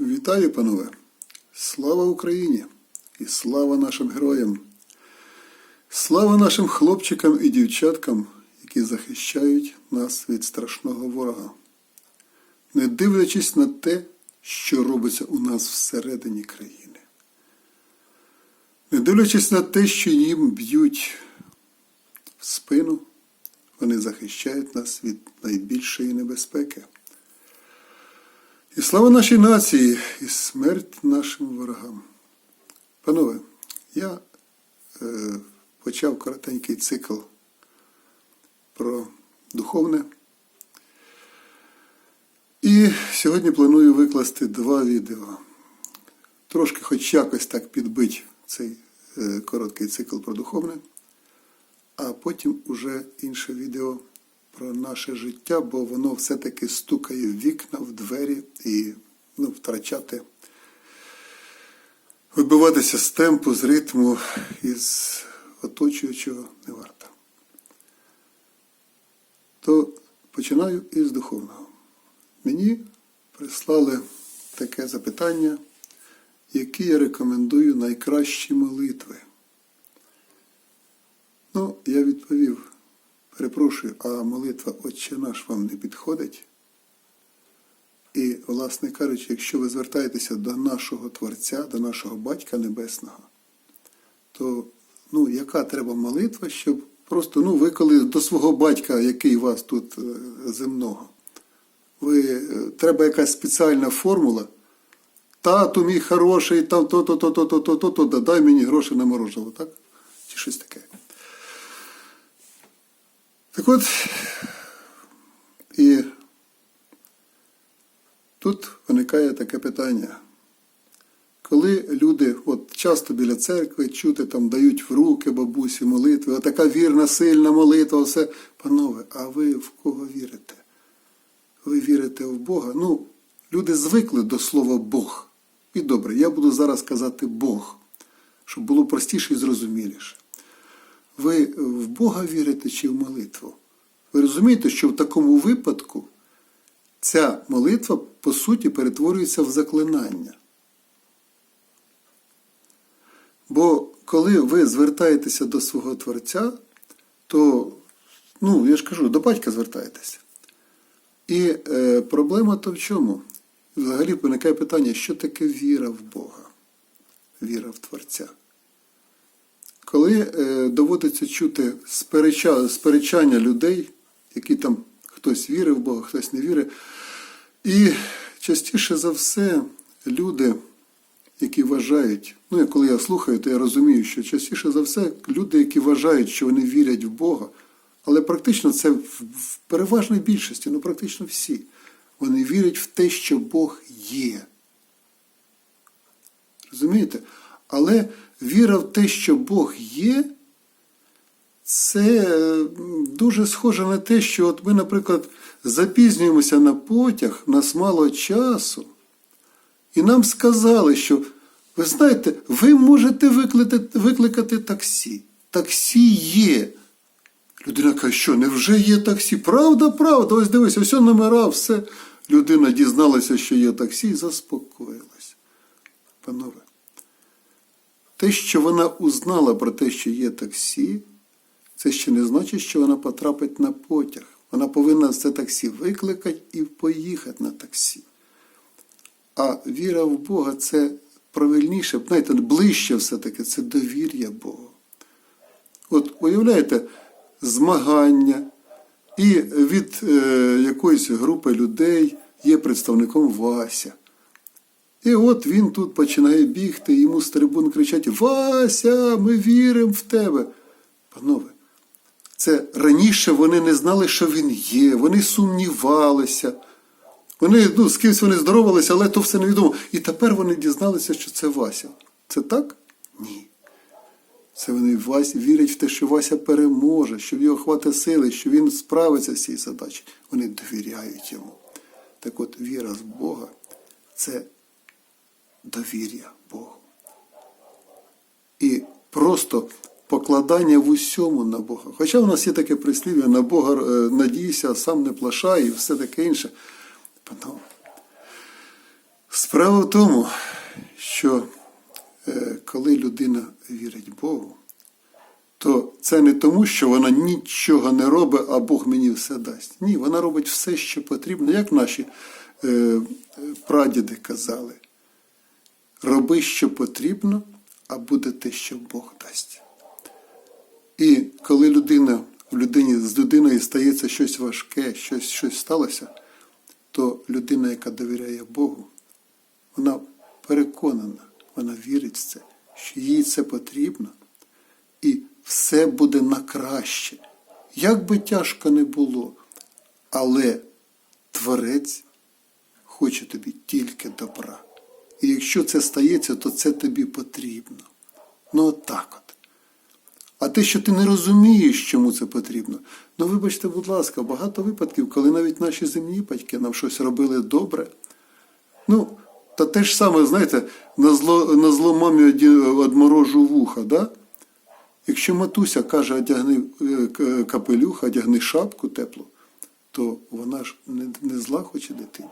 Вітаю, панове! Слава Україні і слава нашим героям! Слава нашим хлопчикам і дівчаткам, які захищають нас від страшного ворога, не дивлячись на те, що робиться у нас всередині країни. Не дивлячись на те, що їм б'ють в спину, вони захищають нас від найбільшої небезпеки. І слава нашій нації, і смерть нашим ворогам. Панове, я е, почав коротенький цикл про духовне. І сьогодні планую викласти два відео. Трошки хоч якось так підбить цей е, короткий цикл про духовне, а потім уже інше відео про наше життя, бо воно все-таки стукає в вікна, в двері і ну, втрачати, вибиватися з темпу, з ритму, із оточуючого не варто. То починаю із духовного. Мені прислали таке запитання, які я рекомендую найкращі молитви. Ну, я відповів, перепрошую, а молитва Отче наш вам не підходить? І, власне кажучи, якщо ви звертаєтеся до нашого Творця, до нашого Батька Небесного, то ну, яка треба молитва, щоб просто, ну, ви коли до свого батька, який у вас тут е, земного, ви, е, треба якась спеціальна формула. Тату мій хороший, там то-то, то-то, то-то, то-то, дай мені гроші на морожево, так? Чи щось таке. Так от, і тут виникає таке питання. Коли люди, от часто біля церкви чути, там дають в руки бабусі молитви, отака вірна, сильна молитва, все. Панове, а ви в кого вірите? Ви вірите в Бога? Ну, люди звикли до слова Бог. І добре, я буду зараз казати Бог, щоб було простіше і зрозуміліше. Ви в Бога вірите чи в молитву? Ви розумієте, що в такому випадку ця молитва, по суті, перетворюється в заклинання. Бо коли ви звертаєтеся до свого Творця, то, ну, я ж кажу, до батька звертаєтеся. І е, проблема то в чому? Взагалі виникає питання, що таке віра в Бога, віра в Творця. Коли е, доводиться чути спереча, сперечання людей, які там хтось вірив в Бога, хтось не вірить, і частіше за все люди, які вважають, ну, коли я слухаю, то я розумію, що частіше за все люди, які вважають, що вони вірять в Бога, але практично це в, переважній більшості, ну практично всі, вони вірять в те, що Бог є. Розумієте? Але віра в те, що Бог є, це дуже схоже на те, що от ми, наприклад, запізнюємося на потяг, нас мало часу, і нам сказали, що, ви знаєте, ви можете викликати, викликати таксі. Таксі є. Людина каже, що невже є таксі? Правда, правда, ось дивись, ось номера, все. Людина дізналася, що є таксі, і заспокоїлась. Панове, те, що вона узнала про те, що є таксі, це ще не значить, що вона потрапить на потяг. Вона повинна це таксі викликати і поїхати на таксі. А віра в Бога це правильніше, знаєте, ближче все-таки це довір'я Богу. От уявляєте, змагання, і від е, якоїсь групи людей є представником Вася. І от він тут починає бігти, йому з трибун кричать: Вася, ми віримо в тебе. Панове, це раніше вони не знали, що він є, вони сумнівалися. Вони ну, з кимось вони здоровалися, але то все невідомо. І тепер вони дізналися, що це Вася. Це так? Ні. Це вони Вась, вірять в те, що Вася переможе, що в його хватить сили, що він справиться з цією задачею. Вони довіряють йому. Так от віра з Бога це довір'я Богу. І просто покладання в усьому на Бога. Хоча в нас є таке прислів'я на Бога е, надійся, сам не плашай і все таке інше. Справа в тому, що е, коли людина вірить Богу, то це не тому, що вона нічого не робить, а Бог мені все дасть. Ні, вона робить все, що потрібно, як наші е, прадіди казали. Роби, що потрібно, а буде те, що Бог дасть. І коли людина в людині з людиною стається щось важке, щось, щось сталося, то людина, яка довіряє Богу, вона переконана, вона вірить в це, що їй це потрібно, і все буде на краще. Як би тяжко не було, але Творець хоче тобі тільки добра. І якщо це стається, то це тобі потрібно. Ну от так от. А те, що ти не розумієш, чому це потрібно, ну вибачте, будь ласка, багато випадків, коли навіть наші земні батьки нам щось робили добре. Ну, та те ж саме, знаєте, на зло, на зло мамі одморожу вуха, да? Якщо матуся каже, одягни е, к- капелюх, одягни шапку теплу, то вона ж не зла хоче дитині.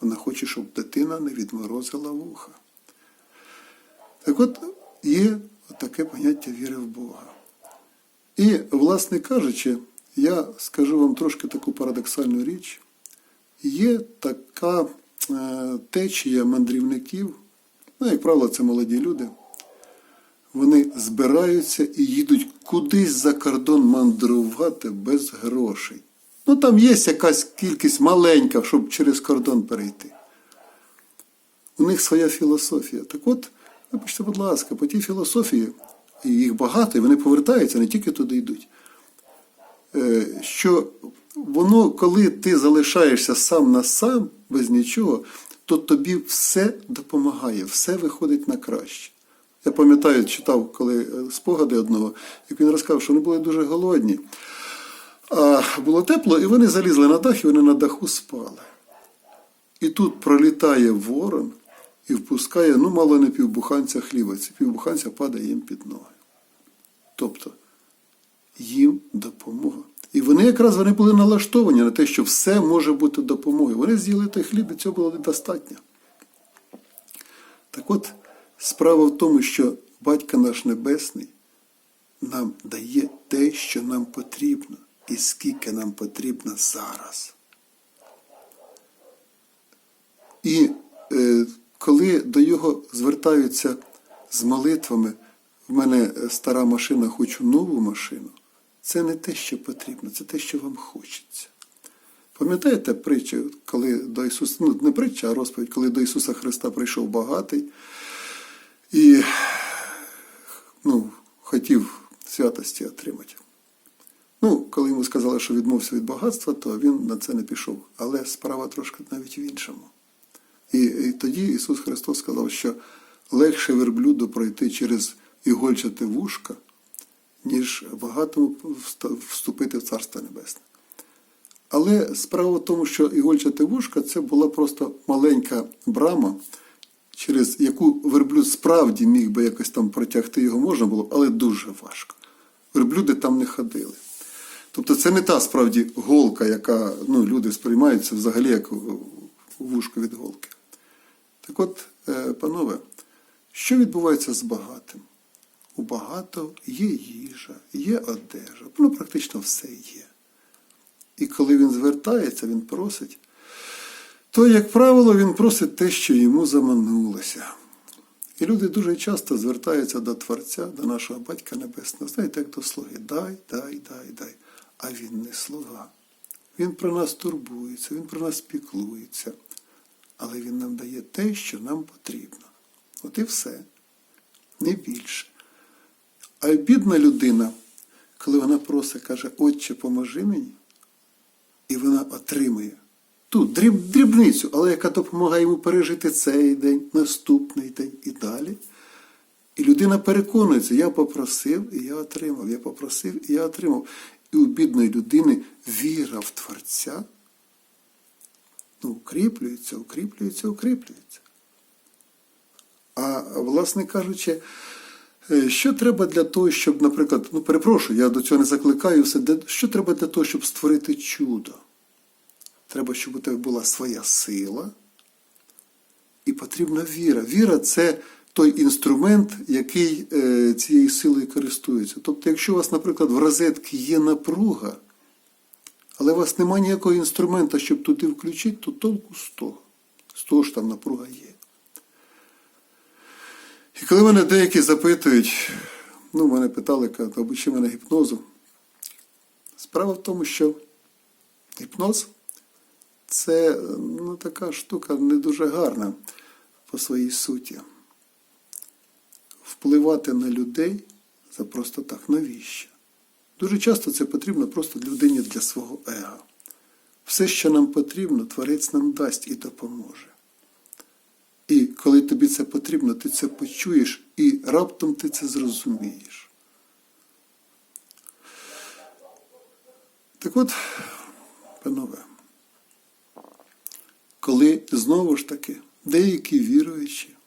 Вона хоче, щоб дитина не відморозила вуха. Так от є таке поняття віри в Бога. І, власне кажучи, я скажу вам трошки таку парадоксальну річ. Є така е, течія мандрівників, ну, як правило, це молоді люди. Вони збираються і їдуть кудись за кордон мандрувати без грошей. Ну там є якась кількість маленька, щоб через кордон перейти. У них своя філософія. Так от, вибачте, будь ласка, по тій філософії, і їх багато, і вони повертаються, не тільки туди йдуть. Е, Що воно, коли ти залишаєшся сам на сам, без нічого, то тобі все допомагає, все виходить на краще. Я пам'ятаю, читав, коли е, спогади одного, як він розказав, що вони були дуже голодні. Було тепло, і вони залізли на дах, і вони на даху спали. І тут пролітає ворон і впускає, ну, мало не півбуханця хліба. Це півбуханця падає їм під ноги. Тобто їм допомога. І вони якраз вони були налаштовані на те, що все може бути допомогою. Вони з'їли той хліб, і цього було недостатньо. Так от, справа в тому, що Батько наш Небесний нам дає те, що нам потрібно, і скільки нам потрібно зараз. І е, коли до його звертаються з молитвами, в мене стара машина, хочу нову машину, це не те, що потрібно, це те, що вам хочеться. Пам'ятаєте притчу, коли до Ісуса, ну не притча, а розповідь, коли до Ісуса Христа прийшов багатий і ну, хотів святості отримати. Ну, коли йому сказали, що відмовився від багатства, то він на це не пішов. Але справа трошки навіть в іншому. І, і тоді Ісус Христос сказав, що легше верблюду пройти через ігольчате вушка, ніж багатому вступити в Царство Небесне. Але справа в тому, що ігольчате вушка це була просто маленька брама, через яку верблюд справді міг би якось там протягти його можна було, але дуже важко. Верблюди там не ходили. Тобто це не та справді голка, яка ну, люди сприймаються взагалі як вушко від голки. Так от, е, панове, що відбувається з багатим? У багато є їжа, є одежа, ну практично все є. І коли він звертається, він просить, то, як правило, він просить те, що йому заманулося. І люди дуже часто звертаються до Творця, до нашого Батька Небесного, знаєте, як до слуги. Дай, дай, дай, дай. А він не слуга. Він про нас турбується, він про нас піклується. Але він нам дає те, що нам потрібно. От і все. Не більше. А бідна людина, коли вона просить, каже, Отче, поможи мені, і вона отримує ту дріб, дрібницю, але яка допомагає йому пережити цей день, наступний день і далі. І людина переконується, я попросив і я отримав, я попросив і я отримав. І у бідної людини віра в Творця ну, укріплюється, укріплюється, укріплюється. А власне кажучи, е, що треба для того, щоб, наприклад, ну перепрошую, я до цього не закликаю все, що треба для того, щоб створити чудо? Треба, щоб у тебе була своя сила, і потрібна віра. Віра це той інструмент, який е, цією силою користується. Тобто, якщо у вас, наприклад, в розетці є напруга, але у вас немає ніякого інструмента, щоб туди включити, то толку з того. З того ж там напруга є. І коли мене деякі запитують, ну, мене питали, кажуть, обучи мене гіпнозу. Справа в тому, що гіпноз це ну, така штука не дуже гарна по своїй суті. Впливати на людей за просто так, навіщо? Дуже часто це потрібно просто людині для свого его. Все, що нам потрібно, творець нам дасть і допоможе. І коли тобі це потрібно, ти це почуєш і раптом ти це зрозумієш. Так от, панове, коли знову ж таки деякі віруючі,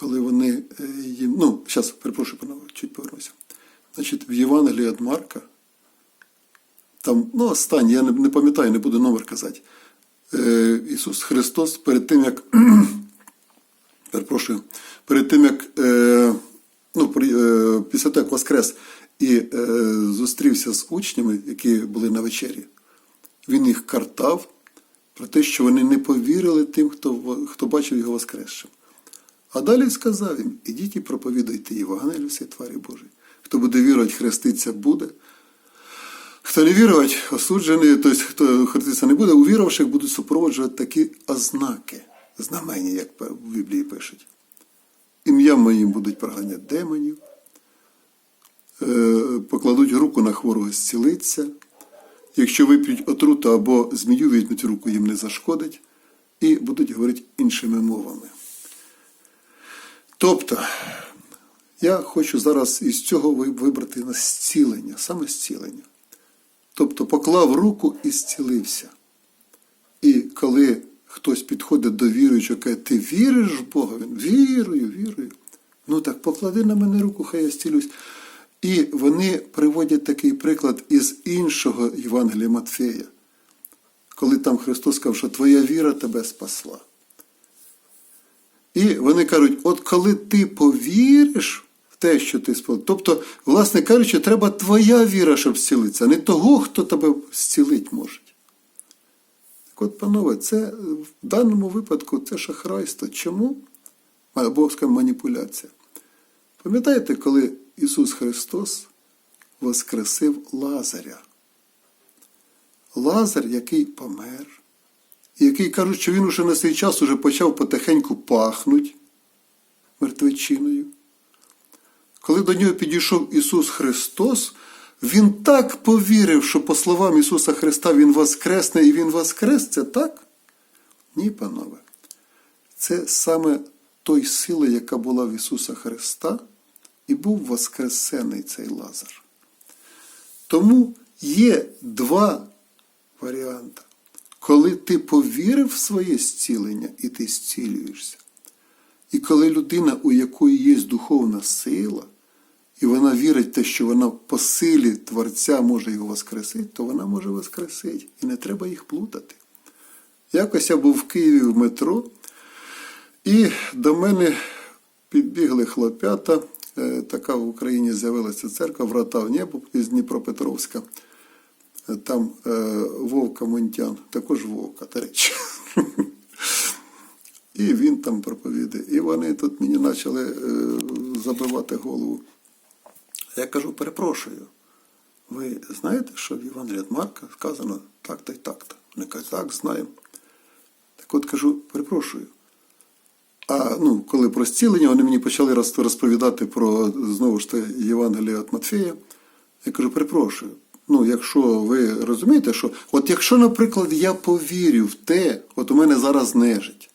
коли вони е, їм. Ну, зараз, перепрошую, панове, чуть повернуся. Значить, в Євангелії від Марка, там, ну, останній, я не, не пам'ятаю, не буду номер казати. Е, Ісус Христос перед тим, як. перепрошую, перед тим, як е, ну, при, е, після того, як Воскрес і е, зустрівся з учнями, які були на вечері, він їх картав про те, що вони не повірили тим, хто, хто бачив його Воскресшим. А далі сказав їм: ідіть і проповідуйте Євангелію всій тварі Божій. Хто буде вірувати, хреститься буде. Хто не вірувати, осуджений, тобто хто хреститися не буде, увіравших будуть супроводжувати такі ознаки, знамення, як в Біблії пишуть. Ім'ям моїм будуть проганяти демонів, е, покладуть руку на хворого зцілиться. Якщо вип'ють отруту або змію візьмуть руку, їм не зашкодить, і будуть говорити іншими мовами. Тобто, я хочу зараз із цього вибрати на зцілення, саме зцілення. Тобто поклав руку і зцілився. І коли хтось підходить до віруючого, каже, ти віриш в Бога? Він вірую, вірую. Ну так поклади на мене руку, хай я зцілюсь. І вони приводять такий приклад із іншого Євангелія Матфея, коли там Христос сказав, що твоя віра тебе спасла. І вони кажуть, от коли ти повіриш в те, що ти спав, тобто, власне кажучи, треба твоя віра, щоб зцілитися, а не того, хто тебе зцілить може. Так от, панове, це в даному випадку це шахрайство. Чому? Скажімо, маніпуляція. Пам'ятаєте, коли Ісус Христос воскресив Лазаря? Лазар, який помер, який кажуть, що він уже на цей час уже почав потихеньку пахнути мертвечиною. Коли до нього підійшов Ісус Христос, Він так повірив, що, по словам Ісуса Христа, Він воскресне і Він воскрес, це так? Ні, панове. Це саме той сили, яка була в Ісуса Христа, і був воскресений цей Лазар. Тому є два варіанти. Коли ти повірив в своє зцілення і ти зцілюєшся. І коли людина, у якої є духовна сила, і вона вірить в те, що вона по силі Творця може його воскресити, то вона може воскресити. І не треба їх плутати. Якось я був в Києві в метро, і до мене підбігли хлопята. Е, Така в Україні з'явилася церква Врата в небо із Дніпропетровська. Там е, Вовка Монтян, також Вовка, до речі. І він там проповідає. І вони тут мені почали е, забивати голову. Я кажу, перепрошую. Ви знаєте, що в Євангелії від Марка сказано так-то і так-то? Вони кажуть, так, знаємо. Так от кажу, перепрошую. А ну, коли про зцілення, вони мені почали розповідати про знову ж таки Євангелія від Матфея. Я кажу, перепрошую. Ну, якщо ви розумієте, що от якщо, наприклад, я повірю в те, от у мене зараз нежить,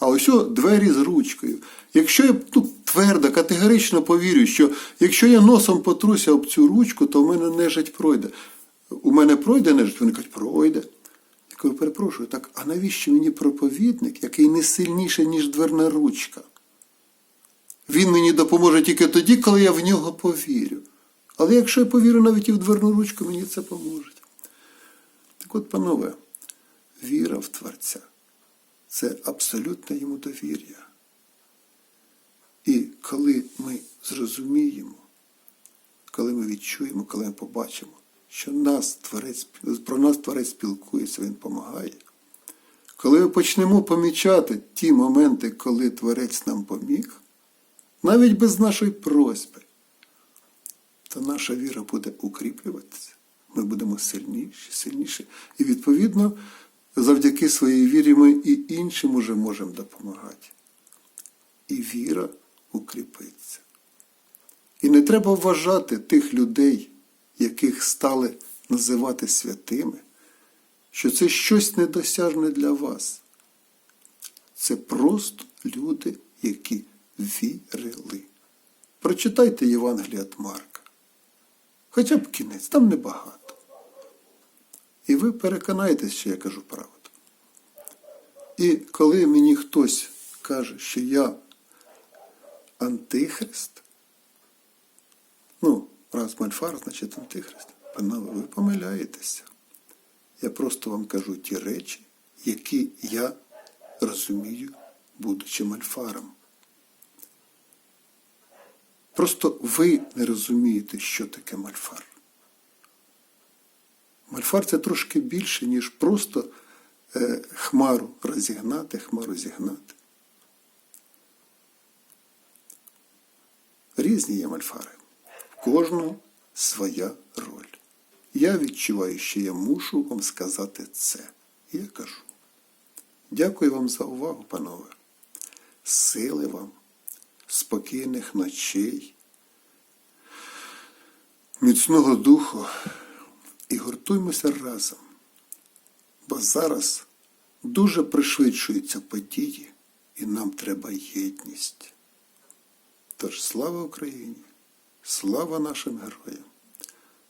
а ось двері з ручкою. Якщо я ну, твердо, категорично повірю, що якщо я носом потруся об цю ручку, то в мене нежить пройде. У мене пройде нежить? Вони кажуть, пройде. Я кажу, перепрошую, так, а навіщо мені проповідник, який не сильніший, ніж дверна ручка? Він мені допоможе тільки тоді, коли я в нього повірю. Але якщо я повірю навіть і в дверну ручку, мені це поможе. Так от, панове, віра в Творця це абсолютне йому довір'я. І коли ми зрозуміємо, коли ми відчуємо, коли ми побачимо, що нас творець, про нас творець спілкується, він допомагає. Коли ми почнемо помічати ті моменти, коли творець нам поміг, навіть без нашої просьби, то наша віра буде укріплюватися. Ми будемо сильніші, сильніші. І відповідно, завдяки своїй вірі ми і іншим уже можемо допомагати. І віра укріпиться. І не треба вважати тих людей, яких стали називати святими, що це щось недосяжне для вас. Це просто люди, які вірили. Прочитайте Євангелія від Марка. Хоча б кінець, там небагато. І ви переконаєтесь, що я кажу правду. І коли мені хтось каже, що я антихрист, ну, раз мальфар, значить антихрист. Панове, ви помиляєтеся. Я просто вам кажу ті речі, які я розумію, будучи мальфаром. Просто ви не розумієте, що таке мальфар. Мальфар це трошки більше, ніж просто е, хмару розігнати, хмару зігнати. Різні є мальфари. В кожного своя роль. Я відчуваю, що я мушу вам сказати це. І я кажу. Дякую вам за увагу, панове. Сили вам, спокійних ночей, міцного духу і гуртуймося разом. Бо зараз дуже пришвидшуються події, і нам треба єдність. Тож слава Україні, слава нашим героям,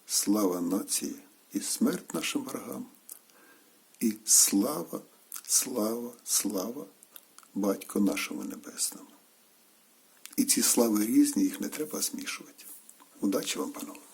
слава нації і смерть нашим ворогам. І слава, слава, слава Батько нашому Небесному. І ці слави різні, їх не треба змішувати. Удачі вам, панове!